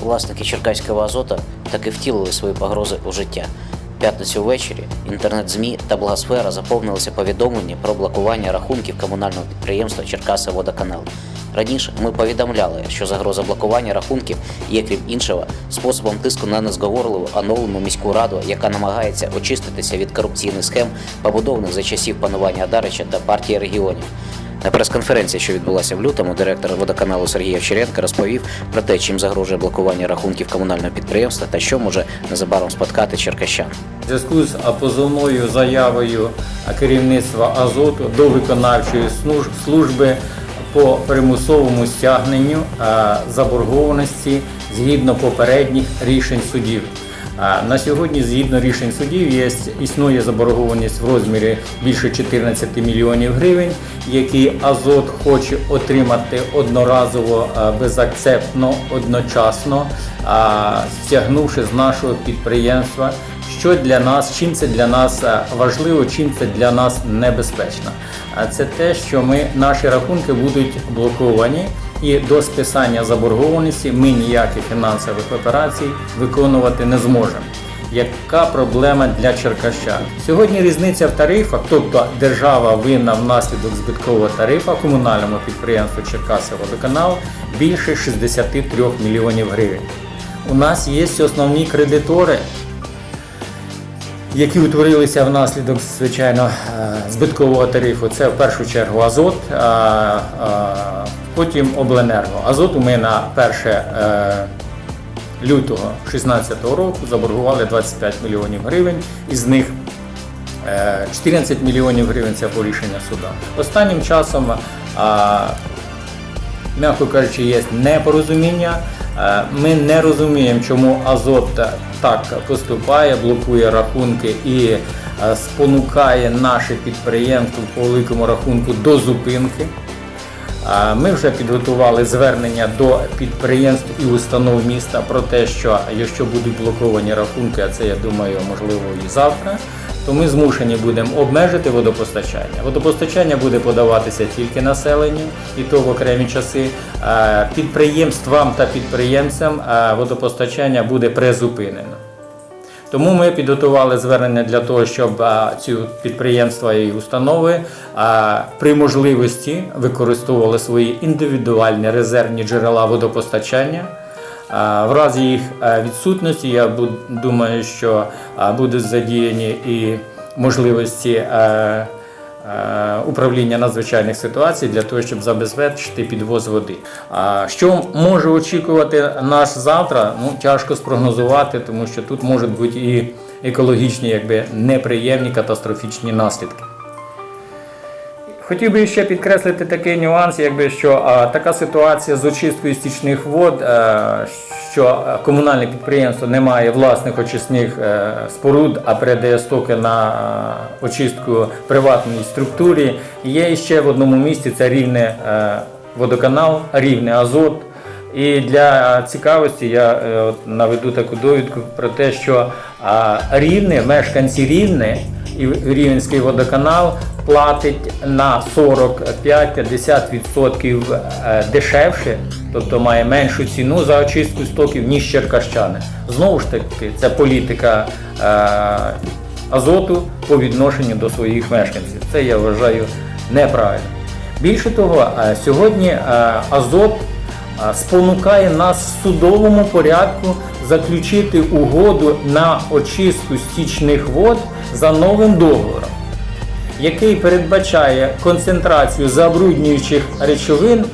Власники черкаського азота таки втілили свої погрози у життя. П'ятницю ввечері інтернет-ЗМІ та благосфера заповнилися повідомлення про блокування рахунків комунального підприємства Черкаси Водоканал. Раніше ми повідомляли, що загроза блокування рахунків є, крім іншого, способом тиску на незговорливу оновлену міську раду, яка намагається очиститися від корупційних схем, побудованих за часів панування Адарича та партії регіонів. На прес-конференції, що відбулася в лютому, директор водоканалу Сергій Овчаренко розповів про те, чим загрожує блокування рахунків комунального підприємства та що може незабаром споткати черкащан. В зв'язку з позовною заявою керівництва Азоту до виконавчої служби по примусовому стягненню е, заборгованості згідно попередніх рішень судів. На сьогодні, згідно рішень судів, є, існує заборгованість в розмірі більше 14 мільйонів гривень, які Азот хоче отримати одноразово безакцептно одночасно, стягнувши з нашого підприємства що для нас, чим це для нас е, важливо, чим це для нас небезпечно. Це те, що ми наші рахунки будуть блоковані, і до списання заборгованості ми ніяких фінансових операцій виконувати не зможемо. Яка проблема для черкащан? Сьогодні різниця в тарифах, тобто держава винна внаслідок збиткового тарифа комунальному підприємству Черкаси водоканал більше 63 мільйонів гривень. У нас є основні кредитори, які утворилися внаслідок, звичайно, е, збиткового тарифу. Це в першу чергу Азот, потім Обленерго. Азот ми на 1 е, лютого 2016 року заборгували 25 мільйонів гривень, із них е, 14 мільйонів гривень це по рішенню суда. Останнім часом м'яко кажучи, є непорозуміння. Е, Ми не розуміємо, чому Азот так поступає, блокує рахунки і е, спонукає наше підприємство по великому рахунку до зупинки. Е, Ми вже підготували звернення до підприємств і установ міста про те, що якщо будуть блоковані рахунки, а це я думаю, можливо і завтра, то ми змушені будемо обмежити водопостачання. Водопостачання буде подаватися тільки населенню, і то в окремі часи. Підприємствам та підприємцям водопостачання буде призупинено. Тому ми підготували звернення для того, щоб ці підприємства і установи при можливості використовували свої індивідуальні резервні джерела водопостачання. В разі їх відсутності, я думаю, що будуть задіяні і можливості е, е, управління надзвичайних ситуацій для того, щоб забезпечити підвоз води. Що може очікувати нас завтра? Ну тяжко спрогнозувати, тому що тут можуть бути і екологічні, якби неприємні катастрофічні наслідки. Хотів би ще підкреслити такий нюанс, якби що а, така ситуація з очисткою стічних вод, е, що е, комунальне підприємство не має власних очисних е, споруд, а передає стоки на е, очистку приватній структурі. Є ще в одному місці це рівне е, водоканал, рівне азот. І для цікавості я наведу таку довідку про те, що а, рівне, мешканці рівне і Рівненський водоканал платить на 45-50% е, дешевше, тобто має меншу ціну за очистку стоків, ніж черкащани. Знову ж таки, це політика е, азоту по відношенню до своїх мешканців. Це я вважаю неправильно. Більше того, е, сьогодні азот спонукає нас в судовому порядку заключити угоду на очистку стічних вод за новим договором, який передбачає концентрацію забруднюючих речовин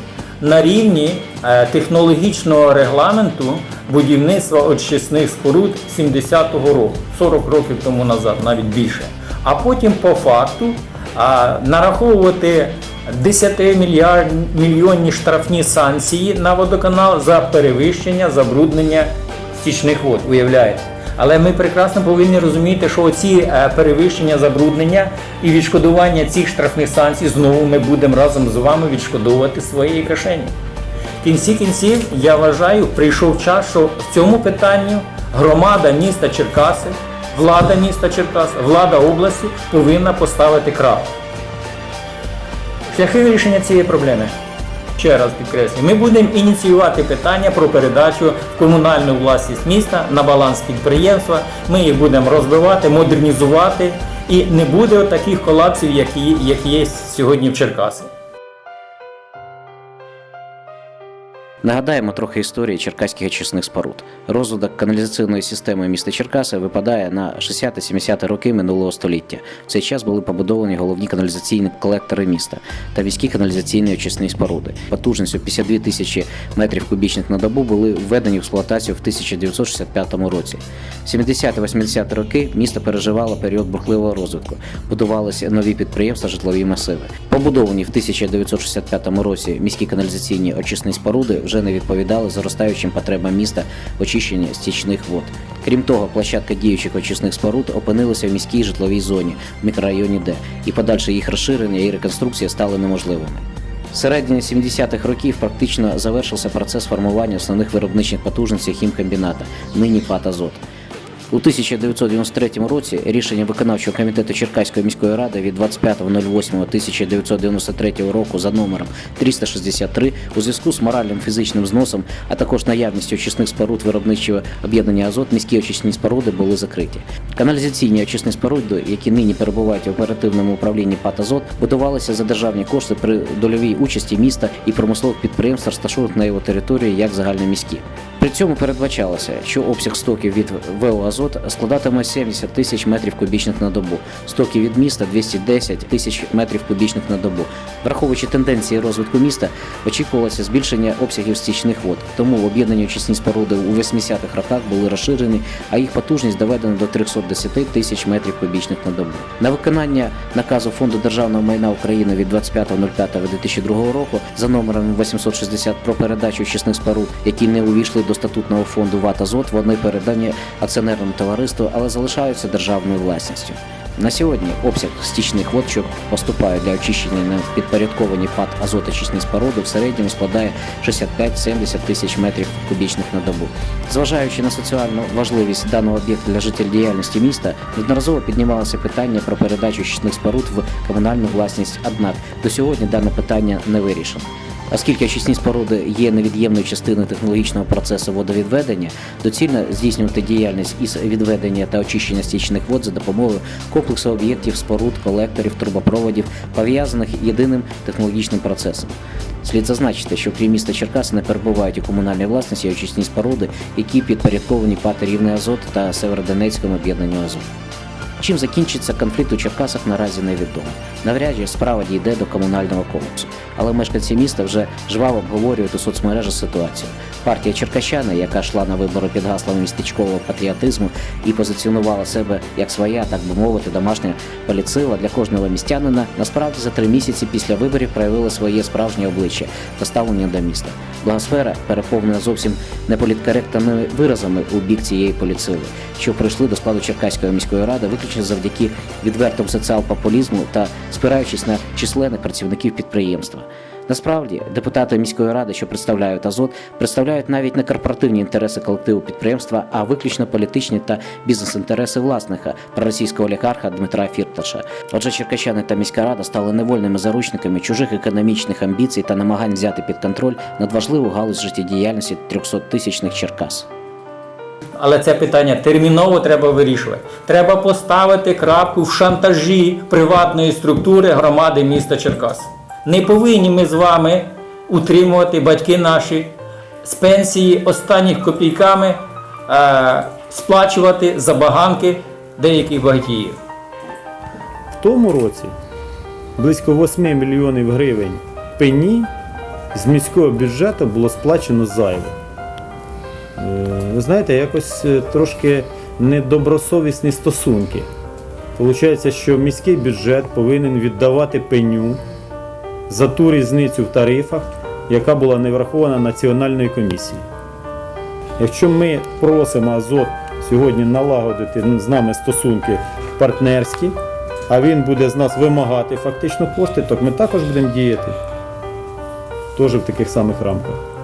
на рівні е, технологічного регламенту будівництва очисних споруд 70-го року, 40 років тому назад, навіть більше. А потім по факту нараховувати 10 мільярд, мільйонні штрафні санкції на водоканал за перевищення забруднення стічних вод, уявляєте? Але ми прекрасно повинні розуміти, що ці е, перевищення забруднення і відшкодування цих штрафних санкцій знову ми будемо разом з вами відшкодовувати своєї кишені. В кінці кінців я вважаю, прийшов час, що в цьому питанні громада міста Черкаси, влада міста Черкаси, влада області повинна поставити крапку. Шляхи вирішення цієї проблеми Ще раз підкреслю, ми будемо ініціювати питання про передачу в комунальну власність міста на баланс підприємства. Ми їх будемо розвивати, модернізувати, і не буде таких колапсів, які, є сьогодні в Черкасах. Нагадаємо трохи історії черкаських очисних споруд. Розвиток каналізаційної системи міста Черкаси випадає на 60-70 роки минулого століття. В цей час були побудовані головні каналізаційні колектори міста та міські каналізаційні очисні споруди. Потужністю 52 тисячі метрів кубічних на добу були введені в експлуатацію в 1965 році. В 70-80 роки місто переживало період бурхливого розвитку. Будувалися нові підприємства, житлові масиви. Побудовані в 1965 році міські каналізаційні очисні споруди вже не відповідали зростаючим потребам міста очищення стічних вод. Крім того, площадка діючих очисних споруд опинилася в міській житловій зоні в мікрорайоні Д, і подальше їх розширення і реконструкція стали неможливими. В середині 70-х років практично завершився процес формування основних виробничих потужностей хімкомбіната, нині ПАТ «Азот». У 1993 році рішення виконавчого комітету Черкаської міської ради від 25.08.1993 року за номером 363 у зв'язку з моральним фізичним зносом, а також наявністю очисних споруд виробничого об'єднання Азот, міські очисні споруди були закриті. Каналізаційні очисні споруди, які нині перебувають в оперативному управлінні ПАТ «Азот», будувалися за державні кошти при дольовій участі міста і промислових підприємств, розташованих на його території як загальноміські. При цьому передбачалося, що обсяг стоків від ВО «Азот» складатиме 70 тисяч метрів кубічних на добу, стоки від міста 210 тисяч метрів кубічних на добу. Враховуючи тенденції розвитку міста, очікувалося збільшення обсягів стічних вод. Тому в об'єднані очисні споруди у 80-х роках були розширені, а їх потужність доведена до 310 тисяч метрів кубічних на добу. На виконання наказу Фонду державного майна України від 25.05.2002 року за номером 860 про передачу очисних споруд, які не увійшли до статутного фонду ВАТ «Азот», вони передані акціонерному товариству, але залишаються державною власністю. На сьогодні обсяг стічних вод, що поступають для очищення на підпорядковані ПАД азоточисні споруди, в середньому складає 65-70 тисяч метрів кубічних на добу. Зважаючи на соціальну важливість даного об'єкту для життєдіяльності міста, неодноразово піднімалося питання про передачу очисних споруд в комунальну власність. Однак до сьогодні дане питання не вирішено. Оскільки очисні споруди є невід'ємною частиною технологічного процесу водовідведення, доцільно здійснювати діяльність із відведення та очищення стічних вод за допомогою комплексу об'єктів, споруд, колекторів, трубопроводів, пов'язаних єдиним технологічним процесом. Слід зазначити, що крім міста Черкаси не перебувають у комунальній власності очисні споруди, які підпорядковані ПАТ Рівний Азот та Северодонецькому об'єднанню Азот. Чим закінчиться конфлікт у Черкасах наразі невідомо. Навряд чи справа дійде до комунального комплексу. Але мешканці міста вже жваво обговорюють у соцмережах ситуацію. Партія Черкащани, яка йшла на вибори під гаслами містечкового патріотизму і позиціонувала себе як своя, так би мовити, домашня поліцила для кожного містянина, насправді за три місяці після виборів проявила своє справжнє обличчя та ставлення до міста. Благосфера переповнена зовсім неполіткоректними виразами у бік цієї поліцили, що прийшли до складу Черкаської міської ради виключно завдяки відвертому соціал-популізму та спираючись на численних працівників підприємства. Насправді, депутати міської ради, що представляють Азот, представляють навіть не корпоративні інтереси колективу підприємства, а виключно політичні та бізнес-інтереси власника проросійського олігарха Дмитра Фірташа. Отже, черкащани та міська рада стали невольними заручниками чужих економічних амбіцій та намагань взяти під контроль надважливу галузь життєдіяльності 300-тисячних Черкас. Але це питання терміново треба вирішувати. Треба поставити крапку в шантажі приватної структури громади міста Черкас. Не повинні ми з вами утримувати батьки наші з пенсії останніх копійками е, сплачувати забаганки деяких багатіїв. В тому році близько 8 мільйонів гривень пені з міського бюджету було сплачено зайво. Е, Ви знаєте, якось е, трошки недобросовісні стосунки. Получається, що міський бюджет повинен віддавати пеню за ту різницю в тарифах, яка була не врахована Національною комісією. Якщо ми просимо Азот сьогодні налагодити з нами стосунки партнерські, а він буде з нас вимагати фактично кошти, то ми також будемо діяти теж в таких самих рамках.